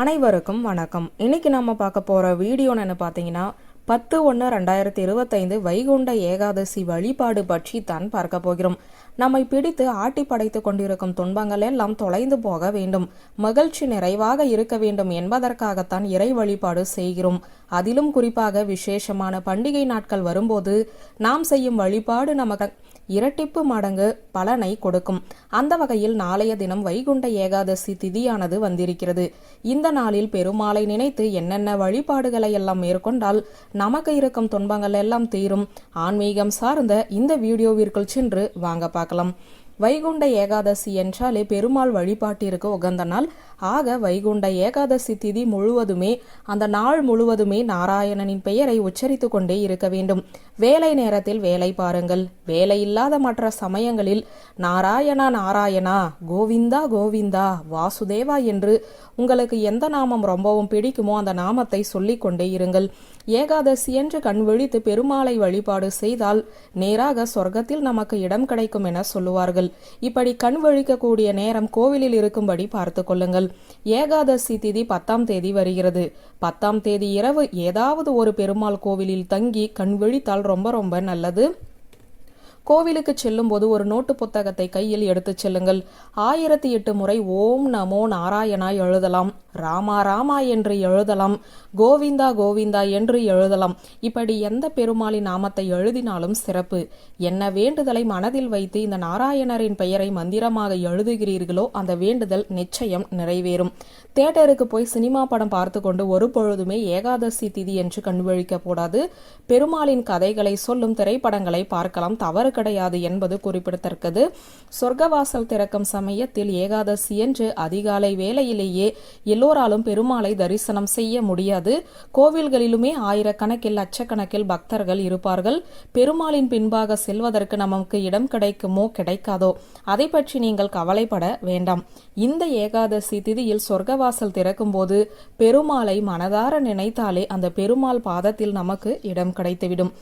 அனைவருக்கும் வணக்கம். இன்னைக்கு நம்ம பார்க்க போகிற வீடியோன்னு பார்த்தீங்கன்னா பத்து ஒன்று ரெண்டாயிரத்தி இருபத்தைந்து வைகுண்ட ஏகாதசி வழிபாடு பற்றி தான் பார்க்க போகிறோம். நம்மை பிடித்து ஆட்டி படைத்து கொண்டிருக்கும் துன்பங்கள் எல்லாம் தொலைந்து போக வேண்டும். மகிழ்ச்சி நிறைவாக இருக்க வேண்டும் என்பதற்காகத்தான் இறை வழிபாடு செய்கிறோம். அதிலும் குறிப்பாக விசேஷமான பண்டிகை நாட்கள் வரும்போது நாம் செய்யும் வழிபாடு நமக்கு இரட்டிப்பு மடங்கு பலனை கொடுக்கும். அந்த வகையில் நாளைய தினம் வைகுண்ட ஏகாதசி திதியானது வந்திருக்கிறது. இந்த நாளில் பெருமாளை நினைத்து என்னென்ன வழிபாடுகளை எல்லாம் மேற்கொண்டால் நமக்கு இருக்கும் துன்பங்கள் எல்லாம் தீரும். ஆன்மீகம் சார்ந்த இந்த வீடியோவிற்குள் சென்று வாங்க பார்க்கலாம். வைகுண்ட ஏகாதசி என்றாலே பெருமாள் வழிபாட்டிற்கு உகந்த நாள். ஆக வைகுண்ட ஏகாதசி திதி முழுவதுமே அந்த நாள் முழுவதுமே நாராயணனின் பெயரை உச்சரித்து கொண்டே இருக்க வேண்டும். வேலை நேரத்தில் வேலை பாருங்கள். வேலை இல்லாத மற்ற சமயங்களில் நாராயணா நாராயணா கோவிந்தா கோவிந்தா வாசுதேவா என்று உங்களுக்கு எந்த நாமம் ரொம்பவும் பிடிக்குமோ அந்த நாமத்தை சொல்லிக் கொண்டே இருங்கள். ஏகாதசி என்று கண் விழித்து பெருமாளை வழிபாடு செய்தால் நேராக சொர்க்கத்தில் நமக்கு இடம் கிடைக்கும் என சொல்லுவார்கள். இப்படி கண் வழிக்கக்கூடிய நேரம் கோவிலில் இருக்கும்படி பார்த்து கொள்ளுங்கள். ஏகாதசி திதி பத்தாம் தேதி வருகிறது. பத்தாம் தேதி இரவு ஏதாவது ஒரு பெருமாள் கோவிலில் தங்கி கண் விழித்தால் ரொம்ப ரொம்ப நல்லது. கோவிலுக்கு செல்லும்போது ஒரு நோட்டு புத்தகத்தை கையில் எடுத்துச் செல்லுங்கள். ஆயிரத்தி எட்டு முறை ஓம் நமோ நாராயணா எழுதலாம். ராமா ராமா என்று எழுதலாம். கோவிந்தா கோவிந்தா என்று எழுதலாம். இப்படி எந்த பெருமாளின் நாமத்தை எழுதினாலும் சிறப்பு. என்ன வேண்டுதலை மனதில் வைத்து இந்த நாராயணரின் பெயரை மந்திரமாக எழுதுகிறீர்களோ அந்த வேண்டுதல் நிச்சயம் நிறைவேறும். தேட்டருக்கு போய் சினிமா படம் பார்த்து கொண்டு ஒரு பொழுதுமே ஏகாதசி திதி என்று கண்வழிக்க கூடாது. பெருமாளின் கதைகளை சொல்லும் திரைப்படங்களை பார்க்கலாம். தவறு கிடையாது என்பது குறிப்பிடத்தக்கது. சொர்க்கவாசல் திறக்கும் சமயத்தில் ஏகாதசி என்று அதிகாலை வேளையிலேயே எல்லோராலும் பெருமாளை தரிசனம் செய்ய முடியாது. கோவில்களிலுமே ஆயிரக்கணக்கில் லட்சக்கணக்கில் பக்தர்கள் இருப்பார்கள். பெருமாளின் பின்பாக செல்வதற்கு நமக்கு இடம் கிடைக்குமோ கிடைக்காதோ அதை பற்றி நீங்கள் கவலைப்பட வேண்டாம். இந்த ஏகாதசி திதியில் சொர்க்கவாசல் திறக்கும் போது பெருமாளை மனதார நினைத்தாலே அந்த பெருமாள் பாதத்தில் நமக்கு இடம் கிடைத்துவிடும்.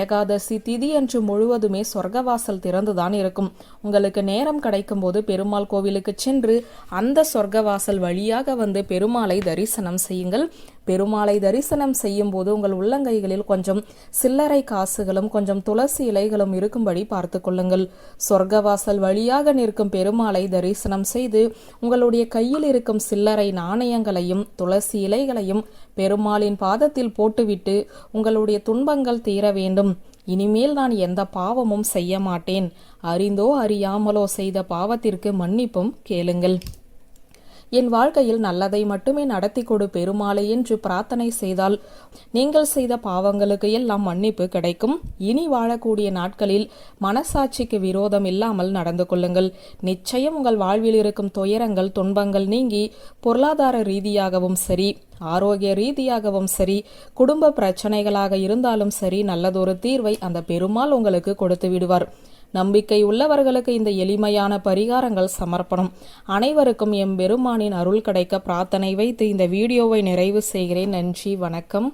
ஏகாதசி திதி என்று முழுவதுமே சொர்க்கவாசல் திறந்துதான் இருக்கும். உங்களுக்கு நேரம் கிடைக்கும் போது பெருமாள் கோவிலுக்கு சென்று அந்த சொர்க்கவாசல் வழியாக வந்து பெருமாளை தரிசனம் செய்யுங்கள். பெருமாளை தரிசனம் செய்யும் போது உங்கள் உள்ளங்கைகளில் கொஞ்சம் சில்லறை காசுகளும் கொஞ்சம் துளசி இலைகளும் இருக்கும்படி பார்த்து கொள்ளுங்கள். சொர்க்கவாசல் வழியாக நிற்கும் பெருமாளை தரிசனம் செய்து உங்களுடைய கையில் இருக்கும் சில்லறை நாணயங்களையும் துளசி இலைகளையும் பெருமாளின் பாதத்தில் போட்டுவிட்டு உங்களுடைய துன்பங்கள் தீர வேண்டும். இனிமேல் நான் எந்த பாவமும் செய்ய மாட்டேன். அறிந்தோ அறியாமலோ செய்த பாவத்திற்கு மன்னிப்பும் கேளுங்கள். என் வாழ்க்கையில் நல்லதை மட்டுமே நடத்தி கொடு பெருமாளை என்று பிரார்த்தனை செய்தால் நீங்கள் செய்த பாவங்களுக்கு எல்லாம் மன்னிப்பு கிடைக்கும். இனி வாழக்கூடிய நாட்களில் மனசாட்சிக்கு விரோதம் இல்லாமல் நடந்து கொள்ளுங்கள். நிச்சயம் உங்கள் வாழ்வில் இருக்கும் துயரங்கள் துன்பங்கள் நீங்கி பொருளாதார ரீதியாகவும் சரி ஆரோக்கிய ரீதியாகவும் சரி குடும்ப பிரச்சனைகளாக இருந்தாலும் சரி நல்லதொரு தீர்வை அந்த பெருமாள் உங்களுக்கு கொடுத்து விடுவார். நம்பிக்கை உள்ளவர்களுக்கு இந்த எளிமையான பரிகாரங்கள் சமர்ப்பணம். அனைவருக்கும் எம்பெருமானின் அருள் கிடைக்க பிரார்த்தனை வைத்து இந்த வீடியோவை நிறைவு செய்கிறேன். நன்றி வணக்கம்.